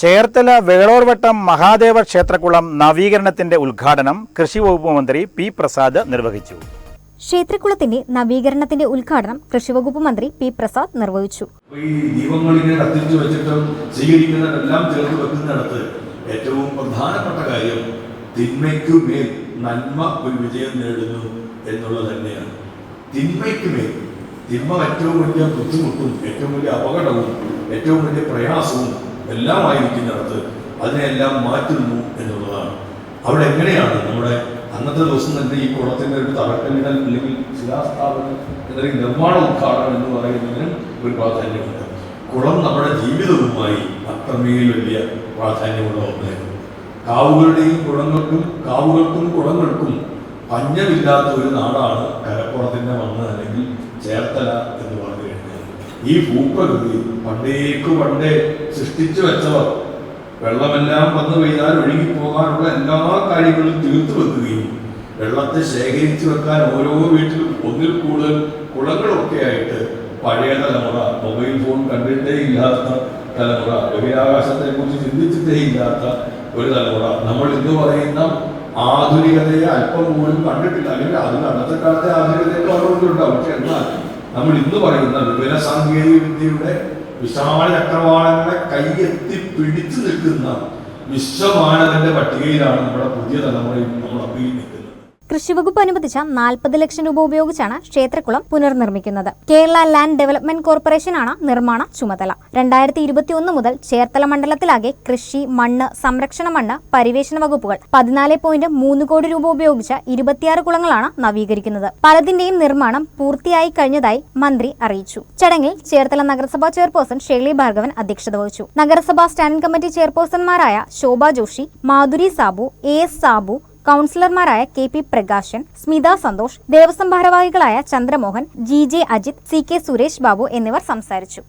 ചേർത്തല വേളോർവട്ടം മഹാദേവ ക്ഷേത്രക്കുളം നവീകരണത്തിന്റെ ഉദ്ഘാടനം കൃഷി വകുപ്പ് മന്ത്രി പി പ്രസാദ് നിർവഹിച്ചു. ക്ഷേത്രക്കുളത്തിന്റെ നവീകരണത്തിന്റെ ഉദ്ഘാടനം കൃഷി വകുപ്പ് മന്ത്രി പി പ്രസാദ് നിർവഹിച്ചു. ഈ ദീപങ്ങളിങ്ങനെ കത്തിച്ചു വെച്ചിട്ടും സ്വീകരിക്കുന്നതെല്ലാം ചേർത്ത് വെക്കുന്നിടത്ത് ഏറ്റവും പ്രധാനപ്പെട്ട കാര്യം തിന്മയ്ക്കു മേൽ നന്മ ഒരു വിജയം നേടുന്നു എന്നുള്ളത് തന്നെയാണ്. തിന്മയ്ക്ക് മേൽ തിന്മ ഏറ്റവും വലിയ ബുദ്ധിമുട്ടും ഏറ്റവും വലിയ അപകടവും ഏറ്റവും വലിയ പ്രയാസവും എല്ലാം ആയിരിക്കുന്നിടത്ത് അതിനെല്ലാം മാറ്റുന്നു എന്നുള്ളതാണ്. അവിടെ എങ്ങനെയാണ് നമ്മുടെ അന്നത്തെ ദിവസം തന്നെ ഈ കുളത്തിന്റെ ഒരു തറക്കല്ലിടൽ അല്ലെങ്കിൽ ശിലാസ്ഥാപനം അല്ലെങ്കിൽ നിർമ്മാണ ഉദ്ഘാടനം എന്ന് പറയുന്നതിനും ഒരു പ്രാധാന്യമുണ്ട്. കുളം നമ്മുടെ ജീവിതവുമായി അത്രമേൽ വലിയ പ്രാധാന്യമുള്ള ഒന്നായിരുന്നു. കാവുകളുടെയും കുളങ്ങൾക്കും കാവുകൾക്കും കുളങ്ങൾക്കും പഞ്ഞമില്ലാത്ത ഒരു നാടാണ് കരപ്പുറത്തിന്റെ മണ്ണ് അല്ലെങ്കിൽ ചേർത്തല എന്ന് പറഞ്ഞു കഴിഞ്ഞാൽ ഈ ഭൂപ്രകൃതി പണ്ടേക്കു പണ്ടേ സൃഷ്ടിച്ചു വെച്ചവർ. വെള്ളമെല്ലാം വന്നു പെയ്താൽ ഒഴുകിപ്പോകാനുള്ള എല്ലാ കാര്യങ്ങളും തീർത്തു വെക്കുകയും വെള്ളത്തെ ശേഖരിച്ചു വെക്കാൻ ഓരോ വീട്ടിലും ഒന്നിൽ കൂടുതൽ കുളങ്ങളൊക്കെ ആയിട്ട് പഴയ തലമുറ മൊബൈൽ ഫോൺ കണ്ടിട്ടേ ഇല്ലാത്ത തലമുറ ബഹിരാകാശത്തെ കുറിച്ച് ചിന്തിച്ചിട്ടേ ഇല്ലാത്ത ഒരു തലമുറ. നമ്മൾ ഇന്ന് പറയുന്ന ആധുനികതയെ അല്പം പോലും കണ്ടിട്ടില്ല. അല്ലെങ്കിൽ അതിന് അന്നത്തെ കാലത്തെ ആധുനികതയൊക്കെ അവരുണ്ടാവും പക്ഷെ എന്നാൽ നമ്മൾ ഇന്ന് പറയുന്ന വിവര സാങ്കേതിക വിദ്യയുടെ വിശാല ചക്രവാളങ്ങളെ കൈയെത്തി പിടിച്ചു നിൽക്കുന്ന വിശ്വമാനവന്റെ പട്ടികയിലാണ് നമ്മുടെ പുതിയ തലമുറയും നമ്മൾ അപ്പീൽ നിൽക്കുന്നത് കൃഷിവകുപ്പ് അനുവദിച്ച നാൽപ്പത് ലക്ഷം രൂപ ഉപയോഗിച്ചാണ് ക്ഷേത്രക്കുളം പുനർനിർമ്മിക്കുന്നത്. കേരള ലാൻഡ് ഡെവലപ്മെന്റ് കോർപ്പറേഷനാണ് നിർമ്മാണ ചുമതല. രണ്ടായിരത്തി ഇരുപത്തിയൊന്ന് മുതൽ ചേർത്തല മണ്ഡലത്തിലാകെ കൃഷി മണ്ണ് സംരക്ഷണ മണ്ണ് പരിവേഷണ വകുപ്പുകൾ പതിനാല് പോയിന്റ് മൂന്ന് കോടി രൂപ ഉപയോഗിച്ച ഇരുപത്തിയാറ് കുളങ്ങളാണ് നവീകരിക്കുന്നത്. പലതിന്റെയും നിർമ്മാണം പൂർത്തിയായി കഴിഞ്ഞതായി മന്ത്രി അറിയിച്ചു. ചടങ്ങിൽ ചേർത്തല നഗരസഭാ ചെയർപേഴ്സൺ ഷേളി ഭാർഗവൻ അധ്യക്ഷത വഹിച്ചു. നഗരസഭാ സ്റ്റാൻഡിംഗ് കമ്മിറ്റി ചെയർപേഴ്സൺമാരായ ശോഭ ജോഷി മാധുരി സാബു എ എസ് സാബു കൗൺസിലർമാരായ കെ പി പ്രകാശൻ സ്മിത സന്തോഷ് ദേവസ്വം ഭാരവാഹികളായ Chandramohan G J Ajith C K Suresh Babu എന്നിവർ സംസാരിച്ചു.